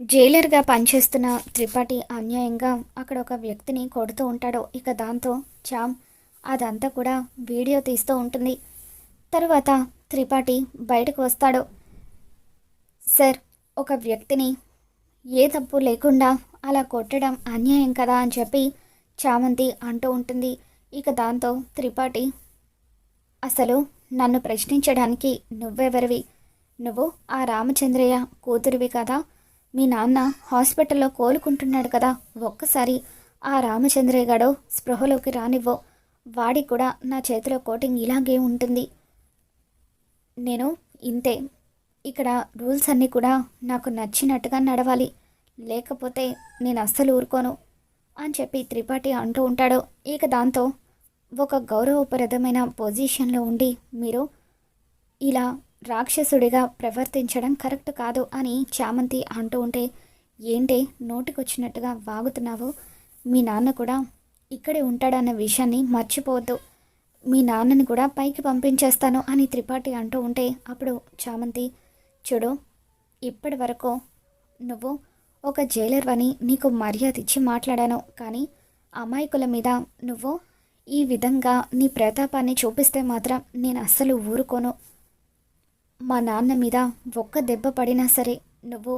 జైలర్గా పనిచేస్తున్న త్రిపాఠి అన్యాయంగా అక్కడ ఒక వ్యక్తిని కొడుతూ ఉంటాడు. ఇక దాంతో చామ్ అదంతా కూడా వీడియో తీస్తూ ఉంటుంది. తరువాత త్రిపాఠి బయటకు వస్తాడు. సార్ ఒక వ్యక్తిని ఏ తప్పు లేకుండా అలా కొట్టడం అన్యాయం కదా అని చెప్పి చామంతి అంటూ ఉంటుంది. ఇక దాంతో త్రిపాఠి అసలు నన్ను ప్రశ్నించడానికి నువ్వెవరివి? నువ్వు ఆ రామచంద్రయ్య కూతురివి కదా? మీ నాన్న హాస్పిటల్లో కోలుకుంటున్నాడు కదా ఒక్కసారి ఆ రామచంద్రయ్య గడో స్పృహలోకి రానివ్వో. వాడికి కూడా నా చేతిలో కోటింగ్ ఇలాగే ఉంటుంది. నేను ఇంతే. ఇక్కడ రూల్స్ అన్నీ కూడా నాకు నచ్చినట్టుగా నడవాలి. లేకపోతే నేను అస్సలు ఊరుకోను అని చెప్పి త్రిపాఠి అంటూ ఉంటాడు. ఇక దాంతో ఒక గౌరవప్రదమైన పొజిషన్లో ఉండి మీరు ఇలా రాక్షసుడిగా ప్రవర్తించడం కరెక్ట్ కాదు అని చామంతి అంటూ ఉంటే ఏంటే నోటికొచ్చినట్టుగా వాగుతున్నావు? మీ నాన్న కూడా ఇక్కడే ఉంటాడన్న విషయాన్ని మర్చిపోవద్దు. మీ నాన్నని కూడా పైకి పంపించేస్తాను అని త్రిపాఠి అంటూ ఉంటే అప్పుడు చామంతి చూడు ఇప్పటి వరకు నువ్వు ఒక జైలర్ అని నీకు మర్యాద ఇచ్చి మాట్లాడాను. కానీ అమాయకుల మీద నువ్వు ఈ విధంగా నీ ప్రతాపాన్ని చూపిస్తే మాత్రం నేను అస్సలు ఊరుకోను. మా నాన్న మీద ఒక్క దెబ్బ పడినా సరే నువ్వు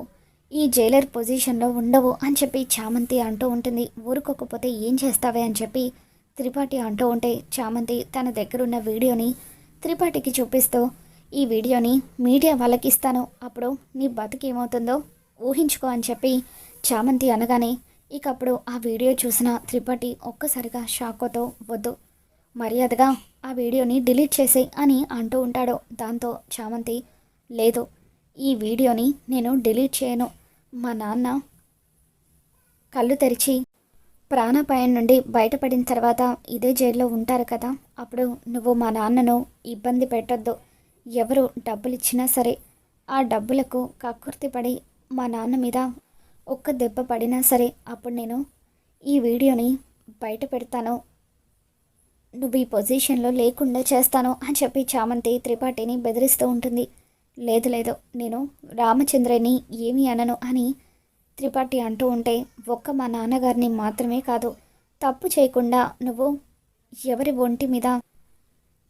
ఈ జైలర్ పొజిషన్లో ఉండవు అని చెప్పి చామంతి అంటూ ఉంటుంది. ఊరుకోకపోతే ఏం చేస్తావే అని చెప్పి త్రిపాఠి అంటూ ఉంటే చామంతి తన దగ్గరున్న వీడియోని త్రిపాఠికి చూపిస్తూ ఈ వీడియోని మీడియా వాళ్ళకి ఇస్తాను. అప్పుడు నీ బతుకేమవుతుందో ఊహించుకో అని చెప్పి చామంతి అనగానే ఇక అప్పుడు ఆ వీడియో చూసిన త్రిపాఠి ఒక్కసారిగా షాకోతో వద్దు. మర్యాదగా ఆ వీడియోని డిలీట్ చేసేయ్ అని అంటూ ఉంటాడు. దాంతో చామంతి లేదు ఈ వీడియోని నేను డిలీట్ చేయను. మా నాన్న కళ్ళు తెరిచి ప్రాణాపాయం నుండి బయటపడిన తర్వాత ఇదే జైల్లో ఉంటారు కదా. అప్పుడు నువ్వు మా నాన్నను ఇబ్బంది పెట్టొద్దు. ఎవరు డబ్బులు ఇచ్చినా సరే ఆ డబ్బులకు కక్కుర్తి పడి మా నాన్న మీద ఒక్క దెబ్బ పడినా సరే అప్పుడు నేను ఈ వీడియోని బయట పెడతాను. నువ్వు ఈ పొజిషన్లో లేకుండా చేస్తాను అని చెప్పి చామంతి త్రిపాఠిని బెదిరిస్తూ ఉంటుంది. లేదు లేదు నేను రామచంద్రని ఏమీ అనను అని త్రిపాఠి అంటూ ఉంటే ఒక్క మా నాన్నగారిని మాత్రమే కాదు తప్పు చేయకుండా నువ్వు ఎవరి ఒంటి మీద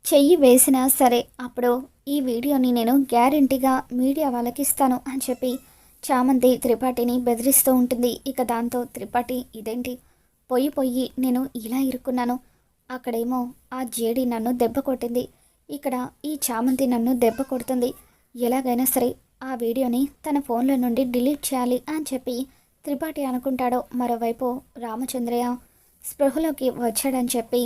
చెయ్యి వేసినా సరే అప్పుడు ఈ వీడియోని నేను గ్యారంటీగా మీడియా వాళ్ళకి ఇస్తాను అని చెప్పి చామంతి త్రిపాఠిని బెదిరిస్తూ ఉంటుంది. ఇక దాంతో త్రిపాఠి ఇదేంటి? పొయ్యి పొయ్యి నేను ఇలా ఇరుక్కున్నాను. అక్కడేమో ఆ జేడి నన్ను దెబ్బ కొట్టింది. ఇక్కడ ఈ చామంతి నన్ను దెబ్బ కొడుతుంది. ఎలాగైనా సరే ఆ వీడియోని తన ఫోన్లో నుండి డిలీట్ చేయాలి అని చెప్పి త్రిపాఠి అనుకుంటాడో మరోవైపు రామచంద్రయ్య స్పృహలోకి వచ్చాడని చెప్పి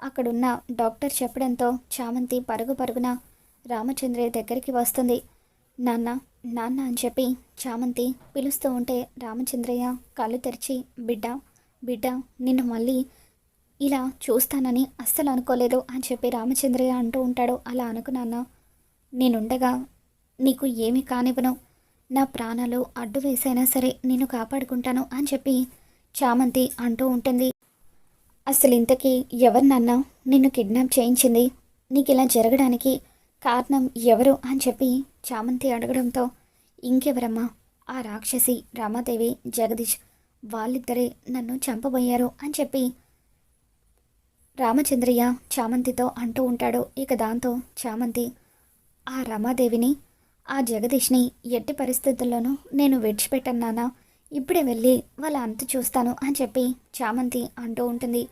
అక్కడున్న డాక్టర్ చెప్పడంతో చామంతి పరుగు పరుగున రామచంద్రయ్య దగ్గరికి వస్తుంది. నాన్న నాన్న అని చెప్పి చామంతి పిలుస్తూ ఉంటే రామచంద్రయ్య కళ్ళు తెరిచి బిడ్డ బిడ్డ నిన్ను మళ్ళీ ఇలా చూస్తానని అస్సలు అనుకోలేదు అని చెప్పి రామచంద్రయ్య అంటూ ఉంటాడు. అలా అనుకున్నాను నేనుండగా నీకు ఏమి కానివ్వను. నా ప్రాణాలు అడ్డు వేసైనా సరే నేను కాపాడుకుంటాను అని చెప్పి చామంతి అంటూ ఉంటుంది. అసలు ఇంతకీ ఎవరు నాన్న? నిన్ను కిడ్నాప్ చేయించింది. నీకు ఇలా జరగడానికి కారణం ఎవరు? అని చెప్పి చామంతి అడగడంతో ఇంకెవరమ్మా? ఆ రాక్షసి రామాదేవి జగదీష్ వాళ్ళిద్దరే నన్ను చంపబోయారు అని చెప్పి రామచంద్రయ్య చామంతితో అంటూ ఉంటాడు. ఇక దాంతో చామంతి ఆ రమాదేవిని ఆ జగదీష్ని ఎట్టి పరిస్థితుల్లోనూ నేను విడిచిపెట్టన్నానా ఇప్పుడే వెళ్ళి వాళ్ళ అంత చూస్తాను అని చెప్పి చామంతి అంటూ ఉంటుంది.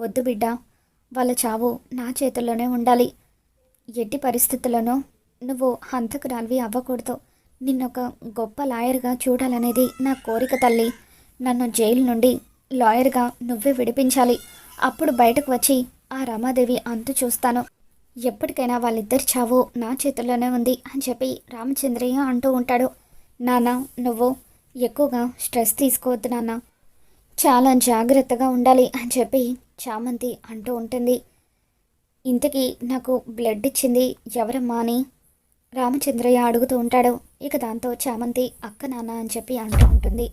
వద్దు బిడ్డ వాళ్ళ చావు నా చేతుల్లోనే ఉండాలి. ఎట్టి పరిస్థితుల్లోనూ నువ్వు హంతకురాలివి అవ్వకూడదు. నిన్నొక గొప్ప లాయర్గా చూడాలనేది నా కోరిక తల్లి. నన్ను జైలు నుండి లాయర్గా నువ్వే విడిపించాలి. అప్పుడు బయటకు వచ్చి ఆ రమాదేవి అంతు చూస్తాను. ఎప్పటికైనా వాళ్ళిద్దరి చావు నా చేతుల్లోనే ఉంది అని చెప్పి రామచంద్రయ్య అంటూ ఉంటాడు. నాన్న నువ్వు ఎక్కువగా స్ట్రెస్ తీసుకోవద్దు నాన్న. చాలా జాగ్రత్తగా ఉండాలి అని చెప్పి చామంతి అంటూ ఉంటుంది. ఇంతకీ నాకు బ్లడ్ ఇచ్చింది ఎవరమ్మా అని? రామచంద్రయ్య అడుగుతూ ఉంటాడు. ఇక దాంతో చామంతి అక్క నాన్న అని చెప్పి అంటూ ఉంటుంది.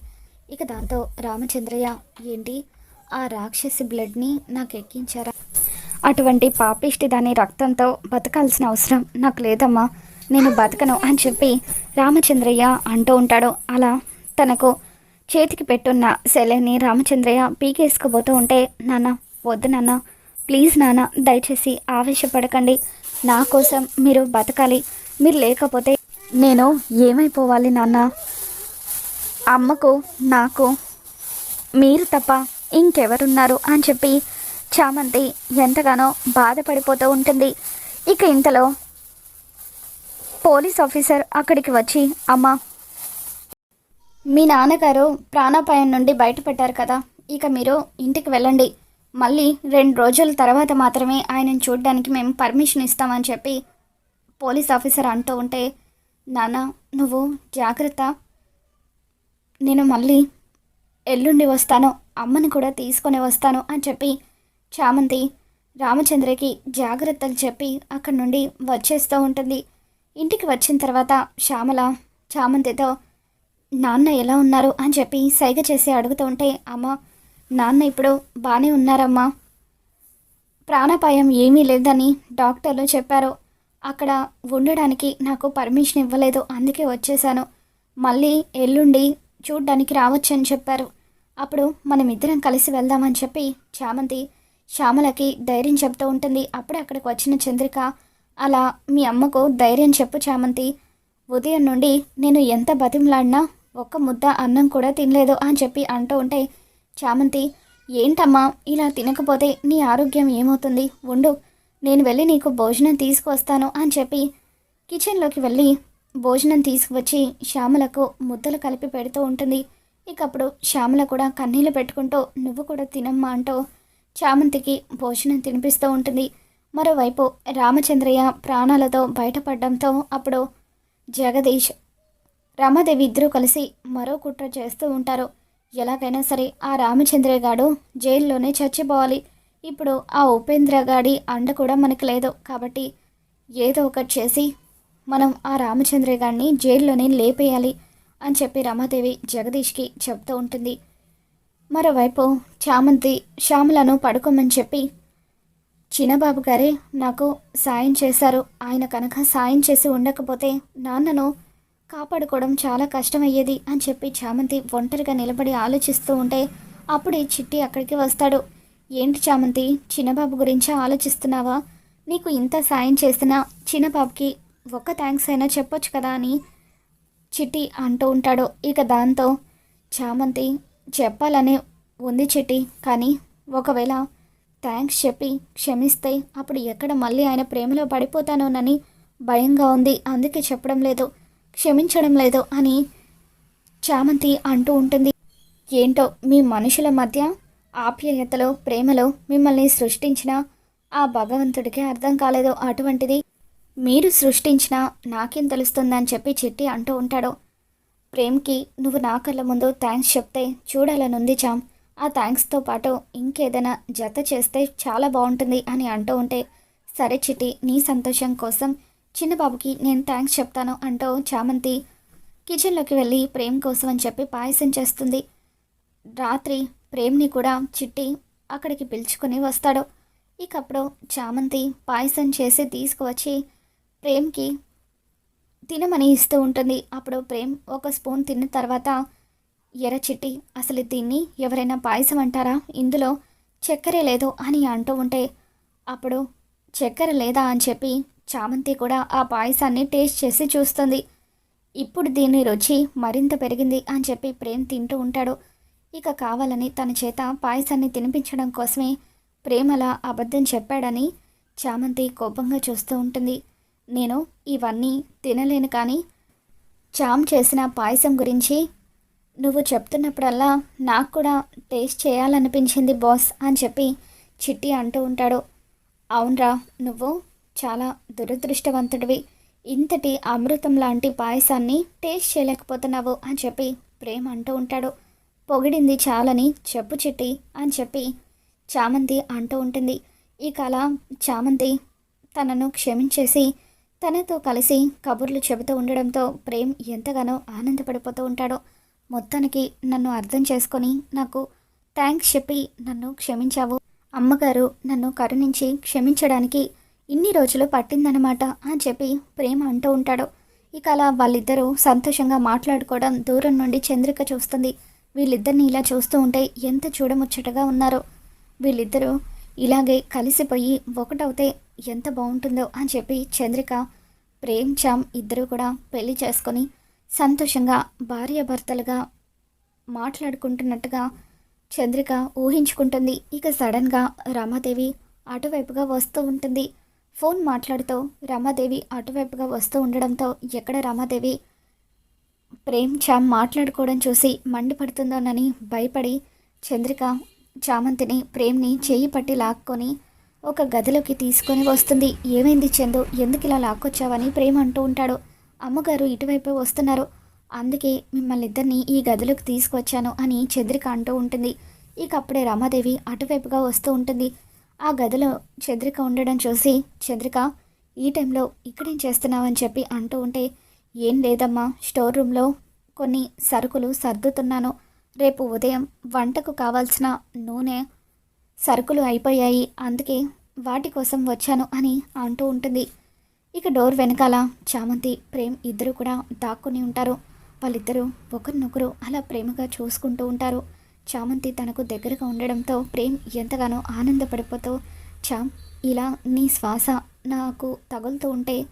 ఇక దాంతో రామచంద్రయ్య ఏంటి? ఆ రాక్షసి బ్లడ్ని నాకు ఎక్కించారా? అటువంటి పాపిష్టి దాని రక్తంతో బతకాల్సిన అవసరం నాకు లేదమ్మా. నేను బతకను అని చెప్పి రామచంద్రయ్య అంటూ ఉంటాడు. అలా తనకు చేతికి పెట్టున్న సెలైని రామచంద్రయ్య పీకేసుకుపోతూ ఉంటే నాన్న వద్దు నాన్న. ప్లీజ్ నాన్న దయచేసి ఆవేశపడకండి. నా కోసం మీరు బతకాలి. మీరు లేకపోతే నేను ఏమైపోవాలి నాన్న? అమ్మకు నాకు మీరు తప్ప ఇంకెవరున్నారు అని చెప్పి చామంతి ఎంతగానో బాధపడిపోతూ ఉంటుంది. ఇక ఇంతలో పోలీస్ ఆఫీసర్ అక్కడికి వచ్చి అమ్మ మీ నాన్నగారు ప్రాణాపాయం నుండి బయటపడ్డారు కదా ఇక మీరు ఇంటికి వెళ్ళండి. మళ్ళీ రెండు రోజుల తర్వాత మాత్రమే ఆయనను చూడడానికి మేము పర్మిషన్ ఇస్తామని చెప్పి పోలీస్ ఆఫీసర్ అంటూ ఉంటే నాన్న నువ్వు జాగ్రత్త. నేను మళ్ళీ ఎల్లుండి వస్తాను. అమ్మని కూడా తీసుకొని వస్తాను అని చెప్పి చామంతి రామచంద్రకి జాగ్రత్తలు చెప్పి అక్కడి నుండి వచ్చేస్తూ ఉంటుంది. ఇంటికి వచ్చిన తర్వాత శ్యామల చామంతితో నాన్న ఎలా ఉన్నారు? అని చెప్పి సైగ చేసి అడుగుతూ ఉంటే అమ్మ నాన్న ఇప్పుడు బాగానే ఉన్నారమ్మా. ప్రాణాపాయం ఏమీ లేదని డాక్టర్లు చెప్పారు. అక్కడ ఉండడానికి నాకు పర్మిషన్ ఇవ్వలేదు అందుకే వచ్చేసాను మళ్ళీ ఎల్లుండి చూడ్డానికి రావచ్చని చెప్పారు. అప్పుడు మనం ఇద్దరం కలిసి వెళ్దామని చెప్పి చామంతి శ్యామలకి ధైర్యం చెప్తూ ఉంటుంది. అప్పుడే అక్కడికి వచ్చిన చంద్రిక అలా మీ అమ్మకు ధైర్యం చెప్పు చామంతి. ఉదయం నుండి నేను ఎంత బతిమలాడినా ఒక్క ముద్ద అన్నం కూడా తినలేదు అని చెప్పి అంటూ ఉంటే చామంతి ఏంటమ్మా? ఇలా తినకపోతే నీ ఆరోగ్యం ఏమవుతుంది? ఉండు నేను వెళ్ళి నీకు భోజనం తీసుకువస్తాను అని చెప్పి కిచెన్లోకి వెళ్ళి భోజనం తీసుకువచ్చి శ్యామలకు ముద్దలు కలిపి పెడుతూ ఉంటుంది. ఇకప్పుడు శ్యామల కూడా కన్నీళ్ళు పెట్టుకుంటూ నువ్వు కూడా తినమ్మా అంటూ చామంతికి భోజనం తినిపిస్తూ ఉంటుంది. మరోవైపు రామచంద్రయ్య ప్రాణాలతో బయటపడడంతో అప్పుడు జగదీష్ రమాదేవి ఇద్దరూ కలిసి మరో కుట్ర చేస్తూ ఉంటారు. ఎలాగైనా సరే ఆ రామచంద్రయ్య గాడు జైల్లోనే చచ్చిపోవాలి. ఇప్పుడు ఆ ఉపేంద్ర గాడి అండ కూడా మనకు లేదు. కాబట్టి ఏదో ఒకటి చేసి మనం ఆ రామచంద్రయ్య గారిని జైల్లోనే లేపేయాలి. అని చెప్పి రమాదేవి జగదీష్కి చెప్తూ ఉంటుంది. మరోవైపు చామంతి శ్యామలను పడుకోమని చెప్పి చిన్నబాబు గారే నాకు సాయం చేశారు. ఆయన కనుక సాయం చేసి ఉండకపోతే నాన్నను కాపాడుకోవడం చాలా కష్టమయ్యేది అని చెప్పి చామంతి ఒంటరిగా నిలబడి ఆలోచిస్తూ ఉంటే అప్పుడే చిట్టి అక్కడికి వస్తాడు. ఏంటి చామంతి చిన్నబాబు గురించి ఆలోచిస్తున్నావా? నీకు ఇంత సాయం చేసినా చిన్నబాబుకి ఒక్క థ్యాంక్స్ అయినా చెప్పొచ్చు కదా అని చిట్టి అంటూ ఉంటాడు. ఇక దాంతో చామంతి చెప్పాలని ఉంది చిట్టి. కానీ ఒకవేళ థ్యాంక్స్ చెప్పి క్షమిస్తే అప్పుడు ఎక్కడ మళ్ళీ ఆయన ప్రేమలో పడిపోతానోనని భయంగా ఉంది. అందుకే చెప్పడం లేదు. క్షమించడం లేదు అని చామంతి అంటూ ఉంటుంది. ఏంటో మీ మనుషుల మధ్య ఆప్యాయతలో ప్రేమలో మిమ్మల్ని సృష్టించిన ఆ భగవంతుడికి అర్థం కాలేదు. అటువంటిది మీరు సృష్టించిన నాకేం తెలుస్తుందని చెప్పి చిట్టి అంటూ ఉంటాడు. ప్రేమ్కి నువ్వు నా కళ్ళ ముందు థ్యాంక్స్ చెప్తే చూడాలనుంది చామ్. ఆ థ్యాంక్స్తో పాటు ఇంకేదైనా జత చేస్తే చాలా బాగుంటుంది అని అంటూ ఉంటే సరే చిట్టి నీ సంతోషం కోసం చిన్నబాబుకి నేను థ్యాంక్స్ చెప్తాను అంటూ చామంతి కిచెన్లోకి వెళ్ళి ప్రేమ్ కోసం అని చెప్పి పాయసం చేస్తుంది. రాత్రి ప్రేమ్ని కూడా చిట్టి అక్కడికి పిలుచుకొని వస్తాడు. ఇకప్పుడు చామంతి పాయసం చేసి తీసుకువచ్చి ప్రేమ్కి తినమని ఇస్తూ ఉంటుంది. అప్పుడు ప్రేమ్ ఒక స్పూన్ తిన్న తర్వాత ఎర్ర చిట్టి అసలు దీన్ని ఎవరైనా పాయసం అంటారా? ఇందులో చక్కెరే లేదు అని అంటూ ఉంటే అప్పుడు చక్కెర లేదా? అని చెప్పి చామంతి కూడా ఆ పాయసాన్ని టేస్ట్ చేసి చూస్తుంది. ఇప్పుడు దీని రుచి మరింత పెరిగింది అని చెప్పి ప్రేమ్ తింటూ ఉంటాడు. ఇక కావాలని తన చేత పాయసాన్ని తినిపించడం కోసమే ప్రేమల అబద్ధం చెప్పాడని చామంతి కోపంగా చూస్తూ ఉంటుంది. నేను ఇవన్నీ తినలేను కానీ చామ్ చేసిన పాయసం గురించి నువ్వు చెప్తున్నప్పుడల్లా నాకు కూడా టేస్ట్ చేయాలనిపించింది బాస్ అని చెప్పి చిట్టి అంటూ ఉంటాడు. అవునరా నువ్వు చాలా దురదృష్టవంతుడివి. ఇంతటి అమృతం లాంటి పాయసాన్ని టేస్ట్ చేయలేకపోతున్నావు అని చెప్పి ప్రేమ అంటూ ఉంటాడు. పొగిడింది చాలని చెప్పు చిట్టి అని చెప్పి చామంతి అంటూ ఉంటుంది. ఈ కళ చామంతి తనను క్షమించేసి తనతో కలిసి కబుర్లు చెబుతూ ఉండడంతో ప్రేమ్ ఎంతగానో ఆనందపడిపోతూ ఉంటాడో. మొత్తానికి నన్ను అర్థం చేసుకొని నాకు థ్యాంక్స్ చెప్పి నన్ను క్షమించావు. అమ్మగారు నన్ను కరుణించి క్షమించడానికి ఇన్ని రోజులు పట్టిందనమాట అని చెప్పి ప్రేమ అంటూ ఉంటాడు. ఇక అలా వాళ్ళిద్దరూ సంతోషంగా మాట్లాడుకోవడం దూరం నుండి చంద్రిక చూస్తుంది. వీళ్ళిద్దరిని ఇలా చూస్తూ ఉంటే ఎంత చూడముచ్చటగా ఉన్నారో. వీళ్ళిద్దరూ ఇలాగే కలిసిపోయి ఒకటవుతే ఎంత బాగుంటుందో అని చెప్పి చంద్రిక ప్రేమ్ చామ్ ఇద్దరూ కూడా పెళ్ళి చేసుకొని సంతోషంగా భార్యాభర్తలుగా మాట్లాడుకుంటున్నట్టుగా చంద్రిక ఊహించుకుంటుంది. ఇక సడన్గా రమాదేవి అటువైపుగా వస్తూ ఉంటుంది. ఫోన్ మాట్లాడుతూ రమాదేవి అటువైపుగా వస్తూ ఉండడంతో ఎక్కడ రమాదేవి? ప్రేమ్ చామ్ మాట్లాడుకోవడం చూసి మండిపడుతుందోనని భయపడి చంద్రిక చామంతిని ప్రేమ్ని చేయి పట్టి లాక్కొని ఒక గదిలోకి తీసుకొని వస్తుంది. ఏమైంది చందు? ఎందుకు ఇలా లాక్కొచ్చావని ప్రేమ అంటూ ఉంటాడు. అమ్మగారు ఇటువైపు వస్తున్నారు. అందుకే మిమ్మల్ని ఇద్దరిని ఈ గదిలోకి తీసుకొచ్చాను అని చంద్రిక అంటూ ఉంటుంది. ఇక అప్పుడే రమాదేవి అటువైపుగా వస్తూ ఉంటుంది. ఆ గదిలో చంద్రిక ఉండడం చూసి చంద్రిక ఈ టైంలో ఇక్కడేం చేస్తున్నావని చెప్పి అంటూ ఉంటే ఏం లేదమ్మా స్టోర్ రూమ్లో కొన్ని సరుకులు సర్దుతున్నాను. రేపు ఉదయం వంటకు కావాల్సిన నూనె సరుకులు అయిపోయాయి. అందుకే వాటి కోసం వచ్చాను అని అంటూ ఉంటుంది. ఇక డోర్ వెనకాల చామంతి ప్రేమ్ ఇద్దరు కూడా దాక్కుని ఉంటారు. వాళ్ళిద్దరూ ఒకరినొకరు అలా ప్రేమగా చూసుకుంటూ ఉంటారు. చామంతి తనకు దగ్గరగా ఉండడంతో ప్రేమ్ ఎంతగానో ఆనందపడిపోతూ చామ్ ఇలా నీ శ్వాస నాకు తగులుతూ ఉంటే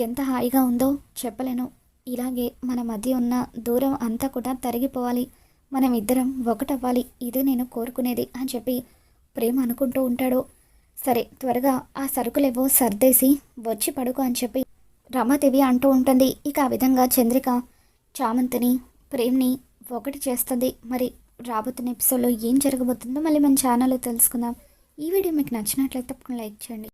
ఎంత హాయిగా ఉందో చెప్పలేను. ఇలాగే మన మధ్య ఉన్న దూరం అంతా కూడా తరిగిపోవాలి. మనం ఇద్దరం ఒకటవ్వాలి. ఇదే నేను కోరుకునేది అని చెప్పి ప్రేమ అనుకుంటూ ఉంటాడు? సరే త్వరగా ఆ సరుకులేవో సర్దేసి వచ్చి పడుకో అని చెప్పి రమాదేవి అంటూ ఉంటుంది. ఇక ఆ విధంగా చంద్రిక చామంతిని ప్రేమ్ని ఒకటి చేస్తుంది. మరి రాబోతున్న ఎపిసోడ్లో ఏం జరగబోతుందో మళ్ళీ మన ఛానల్లో తెలుసుకుందాం. ఈ వీడియో మీకు నచ్చినట్లయితే తప్పకుండా లైక్ చేయండి.